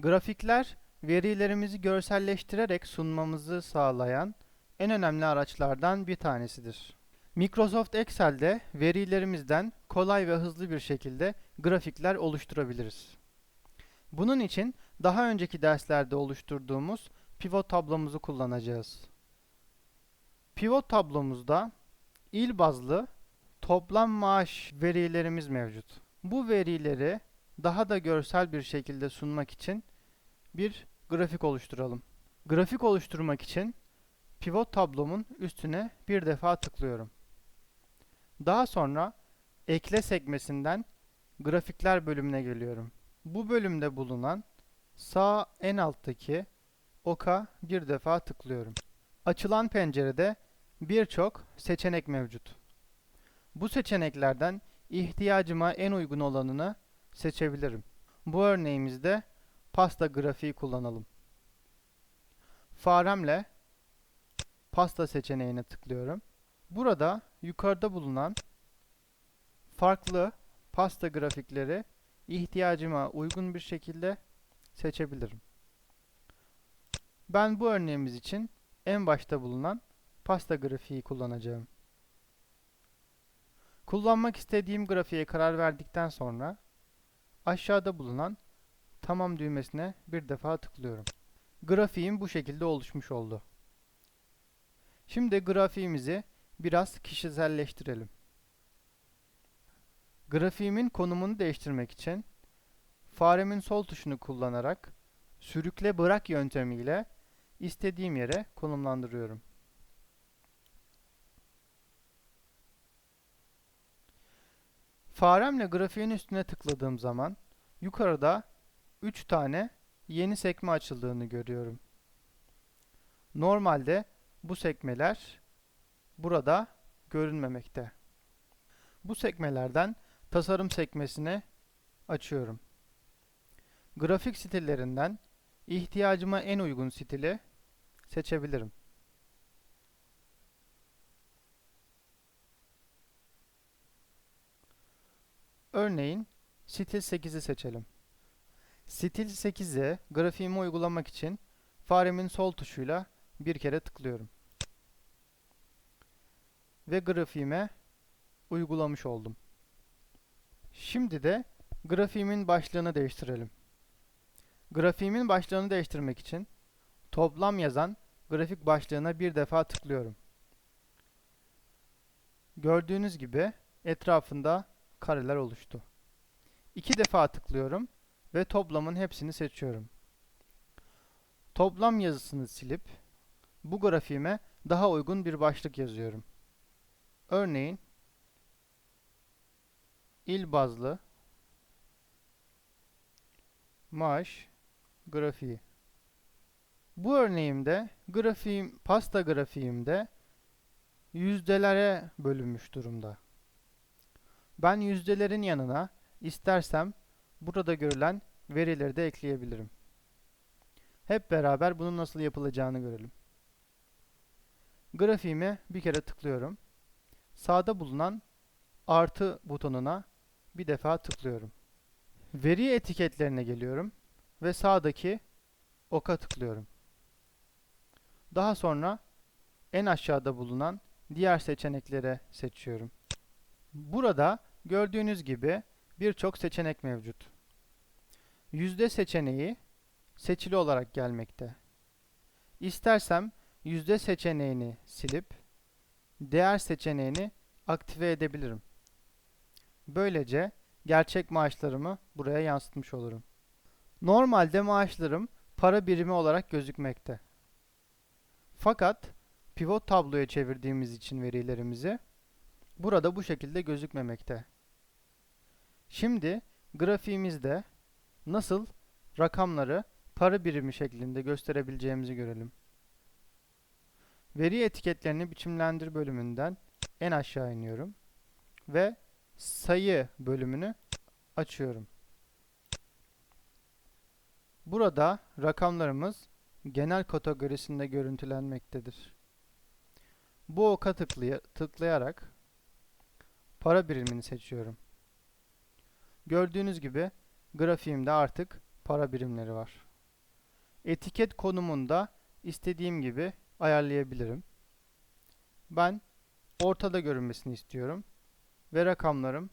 Grafikler, verilerimizi görselleştirerek sunmamızı sağlayan en önemli araçlardan bir tanesidir. Microsoft Excel'de verilerimizden kolay ve hızlı bir şekilde grafikler oluşturabiliriz. Bunun için daha önceki derslerde oluşturduğumuz pivot tablomuzu kullanacağız. Pivot tablomuzda il bazlı toplam maaş verilerimiz mevcut. Bu verileri daha da görsel bir şekilde sunmak için bir grafik oluşturalım. Grafik oluşturmak için pivot tablomun üstüne bir defa tıklıyorum. Daha sonra ekle sekmesinden grafikler bölümüne geliyorum. Bu bölümde bulunan sağ en alttaki oka bir defa tıklıyorum. Açılan pencerede birçok seçenek mevcut. Bu seçeneklerden ihtiyacıma en uygun olanını seçebilirim. Bu örneğimizde pasta grafiği kullanalım. Faremle pasta seçeneğine tıklıyorum. Burada yukarıda bulunan farklı pasta grafikleri ihtiyacıma uygun bir şekilde seçebilirim. Ben bu örneğimiz için en başta bulunan pasta grafiği kullanacağım. Kullanmak istediğim grafiğe karar verdikten sonra aşağıda bulunan tamam düğmesine bir defa tıklıyorum. Grafiğim bu şekilde oluşmuş oldu. Şimdi grafiğimizi biraz kişiselleştirelim. Grafiğimin konumunu değiştirmek için faremin sol tuşunu kullanarak sürükle bırak yöntemiyle istediğim yere konumlandırıyorum. Faremle grafiğin üstüne tıkladığım zaman yukarıda 3 tane yeni sekme açıldığını görüyorum. Normalde bu sekmeler burada görünmemekte. Bu sekmelerden tasarım sekmesine açıyorum. Grafik stillerinden ihtiyacıma en uygun stili seçebilirim. Örneğin stil 8'i seçelim. Stil 8'e grafiğimi uygulamak için faremin sol tuşuyla bir kere tıklıyorum. Ve grafiğime uygulamış oldum. Şimdi de grafiğimin başlığını değiştirelim. Grafiğimin başlığını değiştirmek için toplam yazan grafik başlığına bir defa tıklıyorum. Gördüğünüz gibi etrafında kareler oluştu. İki defa tıklıyorum ve toplamın hepsini seçiyorum. Toplam yazısını silip bu grafiğime daha uygun bir başlık yazıyorum. Örneğin il bazlı maaş grafiği. Bu örneğimde grafiğim pasta grafiğimde yüzdelere bölünmüş durumda. Ben yüzdelerin yanına istersem burada görülen verileri de ekleyebilirim. Hep beraber bunun nasıl yapılacağını görelim. Grafiğime bir kere tıklıyorum. Sağda bulunan artı butonuna bir defa tıklıyorum. Veri etiketlerine geliyorum ve sağdaki oka tıklıyorum. Daha sonra en aşağıda bulunan diğer seçeneklere seçiyorum. Burada gördüğünüz gibi birçok seçenek mevcut. Yüzde seçeneği seçili olarak gelmekte. İstersem yüzde seçeneğini silip değer seçeneğini aktive edebilirim. Böylece gerçek maaşlarımı buraya yansıtmış olurum. Normalde maaşlarım para birimi olarak gözükmekte. Fakat pivot tabloya çevirdiğimiz için verilerimizi burada bu şekilde gözükmemekte. Şimdi grafiğimizde nasıl rakamları para birimi şeklinde gösterebileceğimizi görelim. Veri etiketlerini biçimlendir bölümünden en aşağı iniyorum ve sayı bölümünü açıyorum. Burada rakamlarımız genel kategorisinde görüntülenmektedir. Bu oka tıklaya tıklayarak para birimini seçiyorum. Gördüğünüz gibi grafiğimde artık para birimleri var. etiket konumunda istediğim gibi ayarlayabilirim. Ben ortada görünmesini istiyorum ve rakamlarım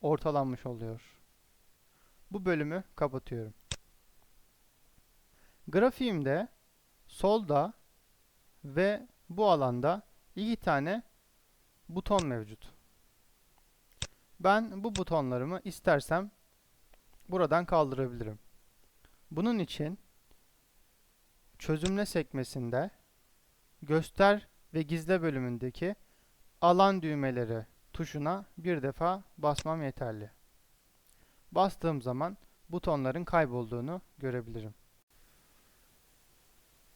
ortalanmış oluyor. Bu bölümü kapatıyorum. Grafiğimde solda ve bu alanda iki tane buton mevcut. Ben bu butonlarımı istersem buradan kaldırabilirim. Bunun için çözümle sekmesinde göster ve gizle bölümündeki alan düğmeleri tuşuna bir defa basmam yeterli. Bastığım zaman butonların kaybolduğunu görebilirim.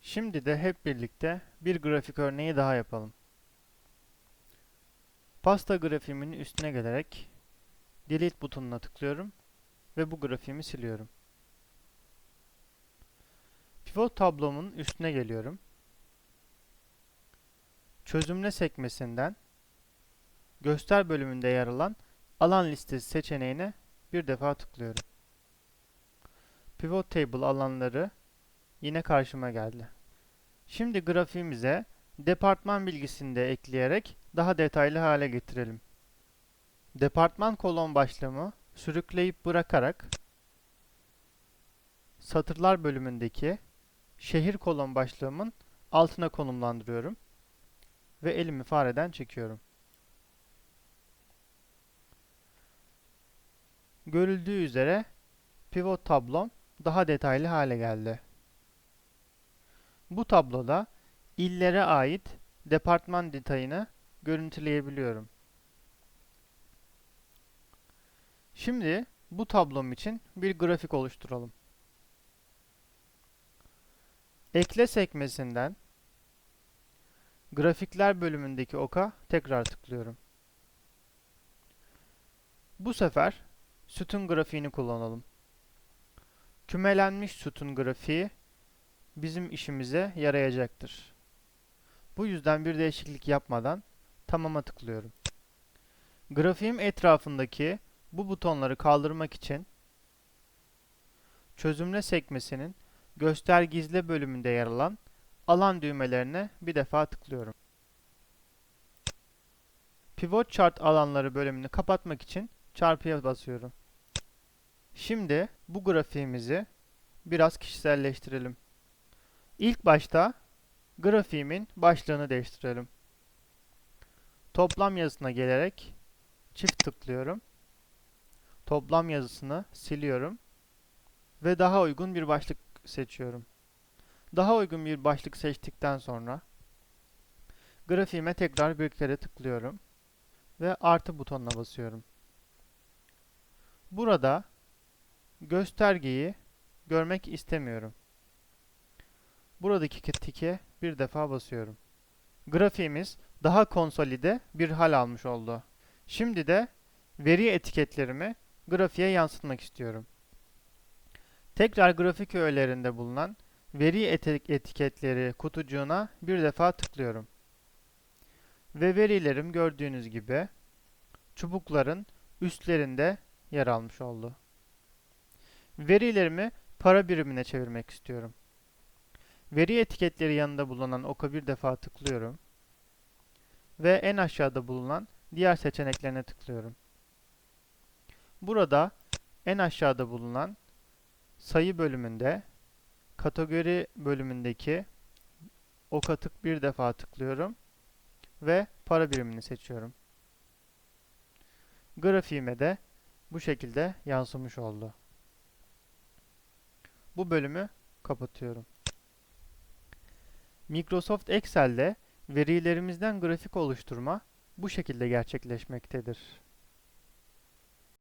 Şimdi de hep birlikte bir grafik örneği daha yapalım. Pasta grafiğimin üstüne gelerek Delete butonuna tıklıyorum ve bu grafiğimi siliyorum. Pivot tablomun üstüne geliyorum. Çözümle sekmesinden Göster bölümünde yer alan alan listesi seçeneğine bir defa tıklıyorum. Pivot Table alanları yine karşıma geldi. Şimdi grafiğimize departman bilgisini de ekleyerek daha detaylı hale getirelim. Departman kolon başlığımı sürükleyip bırakarak satırlar bölümündeki şehir kolon başlığımın altına konumlandırıyorum ve elimi fareden çekiyorum. Görüldüğü üzere pivot tablom daha detaylı hale geldi. Bu tabloda illere ait departman detayını görüntüleyebiliyorum. Şimdi bu tablom için bir grafik oluşturalım. Ekle sekmesinden Grafikler bölümündeki oka tekrar tıklıyorum. Bu sefer sütun grafiğini kullanalım. Kümelenmiş sütun grafiği bizim işimize yarayacaktır. Bu yüzden bir değişiklik yapmadan tamama tıklıyorum. Grafiğim etrafındaki bu butonları kaldırmak için çözümle sekmesinin göster gizle bölümünde yer alan alan düğmelerine bir defa tıklıyorum. Pivot chart alanları bölümünü kapatmak için çarpıya basıyorum. Şimdi bu grafiğimizi biraz kişiselleştirelim. İlk başta grafiğimin başlığını değiştirelim. Toplam yazısına gelerek çift tıklıyorum. Toplam yazısını siliyorum ve daha uygun bir başlık seçiyorum. Daha uygun bir başlık seçtikten sonra grafiğime tekrar bir kere tıklıyorum ve artı butonuna basıyorum. Burada göstergeyi görmek istemiyorum. Buradaki tike bir defa basıyorum. Grafiğimiz daha konsolide bir hal almış oldu. Şimdi de veri etiketlerimi grafiğe yansıtmak istiyorum. Tekrar grafik öğelerinde bulunan veri etiketleri kutucuğuna bir defa tıklıyorum. Ve verilerim gördüğünüz gibi çubukların üstlerinde yer almış oldu. Verilerimi para birimine çevirmek istiyorum. Veri etiketleri yanında bulunan oka bir defa tıklıyorum. Ve en aşağıda bulunan diğer seçeneklerine tıklıyorum. Burada en aşağıda bulunan sayı bölümünde kategori bölümündeki oka tık bir defa tıklıyorum ve para birimini seçiyorum. Grafiğime de bu şekilde yansımış oldu. Bu bölümü kapatıyorum. Microsoft Excel'de verilerimizden grafik oluşturma bu şekilde gerçekleşmektedir.